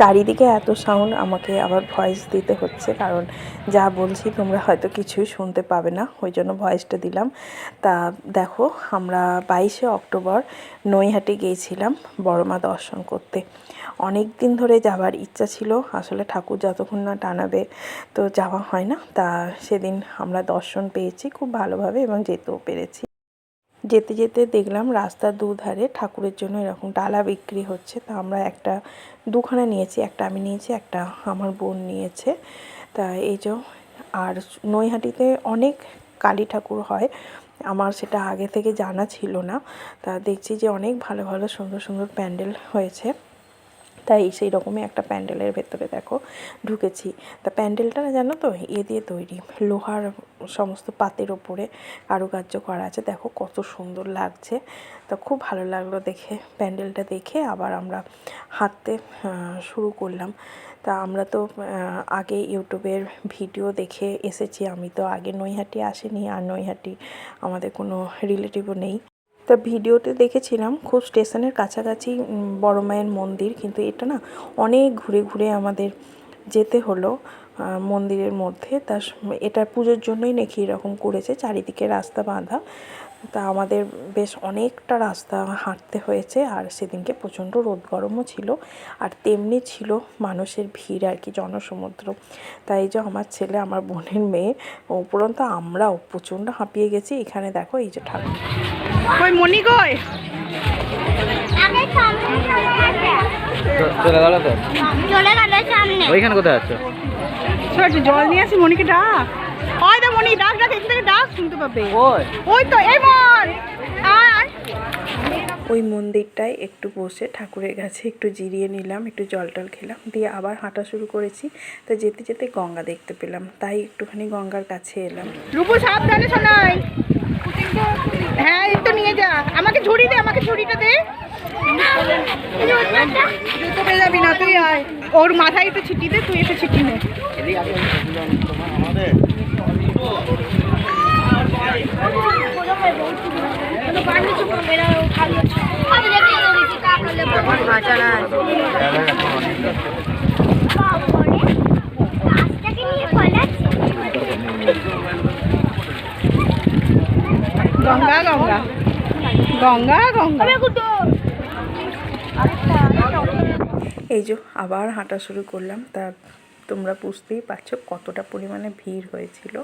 চারিদিকে এত সাউন্ড আমাকে আবার ভয়েস দিতে হচ্ছে, কারণ যা বলছি তোমরা হয়তো কিছুই শুনতে পাবে না, ওই জন্য ভয়েসটা দিলাম। তা দেখো, আমরা বাইশে অক্টোবর নৈহাটি গিয়েছিলাম বড়মা দর্শন করতে। অনেক দিন ধরে যাওয়ার ইচ্ছা ছিল, আসলে ঠাকুর যতক্ষণ না টানাবে তো যাওয়া হয় না। তা সেদিন আমরা দর্শন পেয়েছি, খুব ভালোভাবে এবং যেতেও পেরেছি। যেতে যেতে দেখলাম রাস্তার দুধারে ঠাকুরের জন্য এরকম ডালা বিক্রি হচ্ছে। তা আমরা একটা দুখানা নিয়েছি, একটা আমি নিয়েছি, একটা আমার বোন নিয়েছে। তা এই যে, আর নৈহাটিতে অনেক কালী ঠাকুর হয়, আমার সেটা আগে থেকে জানা ছিল না। তা দেখছি যে অনেক ভালো ভালো সুন্দর সুন্দর প্যান্ডেল হয়েছে। তাই সেই রকমই একটা প্যান্ডেলের ভেতরে দেখো ঢুকেছি। তা প্যান্ডেলটা না জানো তো, এ দিয়ে তৈরি। লোহার সমস্ত পাতের ওপরে কারুকার্য করা আছে। দেখো কত সুন্দর লাগছে। তা খুব ভালো লাগল দেখে, প্যান্ডেলটা দেখে আবার আমরা হাঁটতে শুরু করলাম। তা আমরা তো আগে ইউটিউবের ভিডিও দেখে এসেছি। আমি তো আগে নৈহাটি আসিনি, আর নৈহাটি আমাদের কোনো রিলেটিভও নেই। তা ভিডিওতে দেখেছিলাম, খুব স্টেশনের কাছাকাছি বড় মায়ের মন্দির, কিন্তু এটা না অনেক ঘুরে ঘুরে আমাদের যেতে হলো মন্দিরের মধ্যে। তা এটা পুজোর জন্যই নাকি এরকম করেছে, চারিদিকে রাস্তা বাঁধা। তা আমাদের বেশ অনেকটা রাস্তা হাঁটতে হয়েছে, আর সেদিনকে প্রচণ্ড রোদ গরমও ছিল, আর তেমনি ছিল মানুষের ভিড় আর কি, জনসমুদ্র। তাই যে আমার ছেলে, আমার বোনের মেয়ে উপরন্ত আমরাও প্রচণ্ড হাঁপিয়ে গেছি। এখানে দেখো এই যে ঠাকুর। কই মনি কই? আগে সামনে চলে গেছে। চলে গেল তো? চলে গেল সামনে। ওইখানে কোথায় আছো? একটু জল নিয়ে আসি মনিকে ডাক। ওই মনি ডাক ডাক এখান থেকে ডাক শুনতে পাবে। ওই। ওই তো এই মন। আর? ওই মন্দিরটায় একটু বসে ঠাকুরের কাছে একটু জিরিয়ে নিলাম একটু জল টল খেলাম দিয়ে আবার হাঁটা শুরু করেছি। তা যেতে যেতে গঙ্গা দেখতে পেলাম তাই একটুখানি গঙ্গার কাছে এলাম। রূপু সাবধানে শোনাই হ্যাঁ এই তো নিয়ে যা আমাকে ঝুড়ি দে আমাকে ঝুড়িটা দে জুতো পেয়ে যাবি না তুই আয় ওর মাথায় একটু ছিটি দে তুই একটু ছিটি নে। গঙ্গা গঙ্গা। গঙ্গা গঙ্গা। এই যে আবার হাঁটা শুরু করলাম। তা তোমরা বুঝতেই পারছ কতটা পরিমাণে ভিড় হয়েছিল।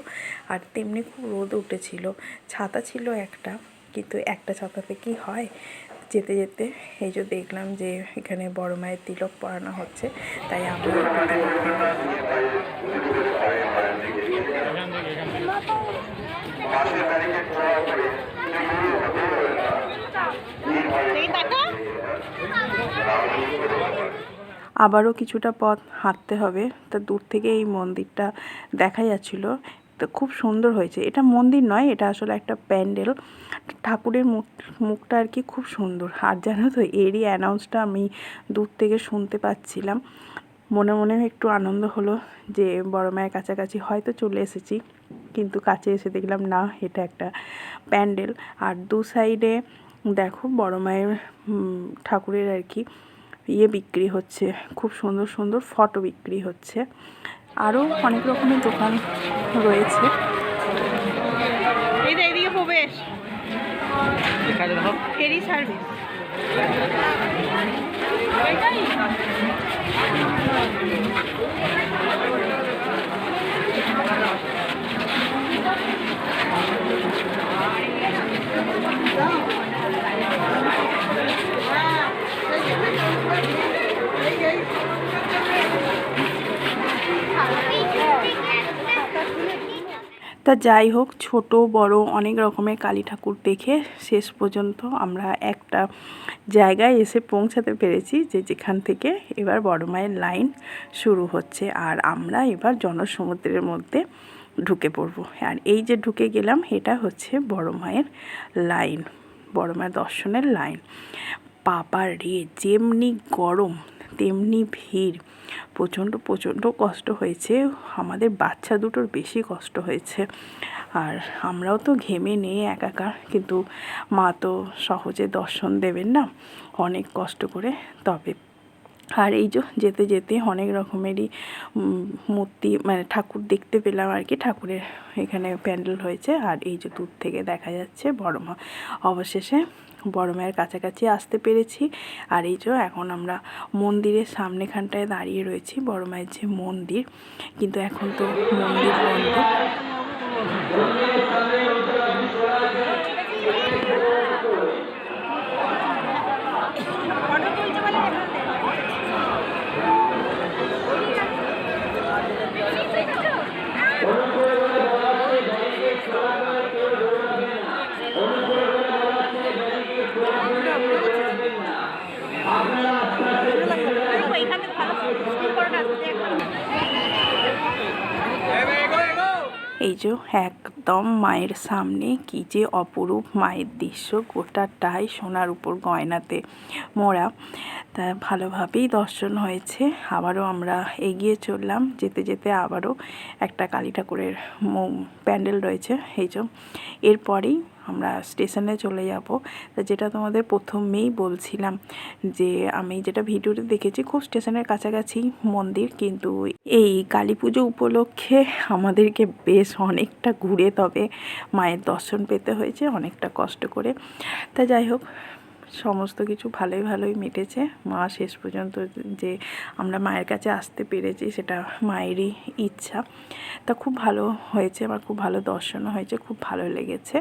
আর তেমনি খুব রোদ উঠেছিল। ছাতা ছিল একটা, কিন্তু একটা ছাতাতে কি হয়? যেতে যেতে এই যে দেখলাম যে এখানে বড় মায়ের তিলক পড়ানো হচ্ছে, তাই আমরা একটু তিলক নিলাম। এই দেখা আবারও কিছুটা পথ হাঁটতে হবে। তা দূর থেকে এই মন্দিরটা দেখা যাচ্ছিল। তো খুব সুন্দর হয়েছে। এটা মন্দির নয়, এটা আসলে একটা প্যান্ডেল। ঠাকুরের মুখ, মুখটা আর কি খুব সুন্দর। আর জানো তো, এরই অ্যানাউন্সটা আমি দূর থেকে শুনতে পাচ্ছিলাম। মনে মনে একটু আনন্দ হলো যে বড় মায়ের কাছাকাছি হয়তো চলে এসেছি, কিন্তু কাছে এসে দেখলাম, না, এটা একটা প্যান্ডেল। আর দু সাইডে দেখো, বড় মায়ের ঠাকুরের আর কি ইয়ে বিক্রি হচ্ছে খুব সুন্দর সুন্দর ফটো বিক্রি হচ্ছে। আরও অনেক রকমের দোকান রয়েছে। প্রবেশ। Ferry service. তা যাই হোক, ছোট, বড় অনেক রকমের কালী ঠাকুর দেখে শেষ পর্যন্ত আমরা একটা জায়গায় এসে পৌঁছাতে পেরেছি যে যেখান থেকে এবার বড় মায়ের লাইন শুরু হচ্ছে। আর আমরা এবার জনসমুদ্রের মধ্যে ঢুকে পড়ব। আর এই যে ঢুকে গেলাম, এটা হচ্ছে বড় মায়ের লাইন, বড় মায়ের দর্শনের লাইন। বাবা রে, যেমনি গরম, তেমনি ভিড়। প্রচণ্ড প্রচণ্ড কষ্ট হয়েছে। আমাদের বাচ্চা দুটোর বেশি কষ্ট হয়েছে। আর আমরাও তো ঘেমে নেই একাকার কিন্তু মা তো সহজে দর্শন দেবেন না। অনেক কষ্ট করে, তবে আর এই যে যেতে যেতে অনেক রকমেরই মূর্তি মানে ঠাকুর দেখতে পেলাম আর কি। ঠাকুরের এখানে প্যান্ডেল হয়েছে আর এই যে দূর থেকে দেখা যাচ্ছে বড় মা অবশেষে বড় মায়ের কাছাকাছি আসতে পেরেছি আর এই যে এখন আমরা মন্দিরের সামনেখানটায় দাঁড়িয়ে রয়েছি বড় মায়ের যে মন্দির। কিন্তু এখন তো মন্দির বন্ধ। এই যে একদম মায়ের সামনে কি যে অপরূপ মায়ের দৃশ্য গোটাটাই সোনার উপর গয়নাতে মোড়া। তা ভালোভাবেই দর্শন হয়েছে। আবারও আমরা এগিয়ে চললাম। যেতে যেতে আবারও একটা কালী ঠাকুরের প্যান্ডেল রয়েছে। এই যে এরপরেই আমরা স্টেশনে চলে যাব। তা যেটা তোমাদের প্রথমেই বলছিলাম যে আমি যেটা ভিডিওতে দেখেছি খুব স্টেশনের কাছাকাছি মন্দির, কিন্তু এই কালী পুজো উপলক্ষে আমাদেরকে বেশ অনেকটা ঘুরে তবে মায়ের দর্শন পেতে হয়েছে, অনেকটা কষ্ট করে। তা যাই হোক সমস্ত কিছু ভালোই ভালোই মিটেছে। মা শেষ পর্যন্ত যে আমরা মায়ের কাছে আসতে পেরেছি সেটা মায়েরই ইচ্ছা। তা খুব ভালো হয়েছে আমার খুব ভালো দর্শনও হয়েছে, খুব ভালো লেগেছে।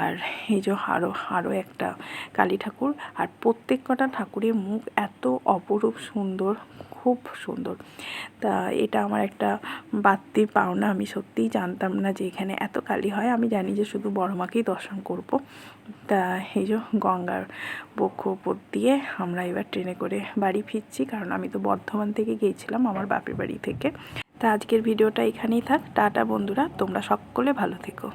আর এই যে আরও আরও একটা কালী ঠাকুর, আর প্রত্যেক কটা ঠাকুরের মুখ এত অপরূপ সুন্দর খুব সুন্দর। তা এটা আমার একটা বাড়তি পাওনা। আমি সত্যিই জানতাম না যে এখানে এত কালী হয়। আমি জানি যে শুধু বড় মাকেই দর্শন করব। তা এই যে গঙ্গার বক্ষ উপর দিয়ে আমরা এবার ট্রেনে করে বাড়ি ফিরছি। কারণ আমি তো বর্ধমান থেকে গিয়েছিলাম আমার বাপের বাড়ি থেকে। তা আজকের ভিডিওটা এখানেই থাক। টাটা বন্ধুরা। তোমরা সকলে ভালো থেকো।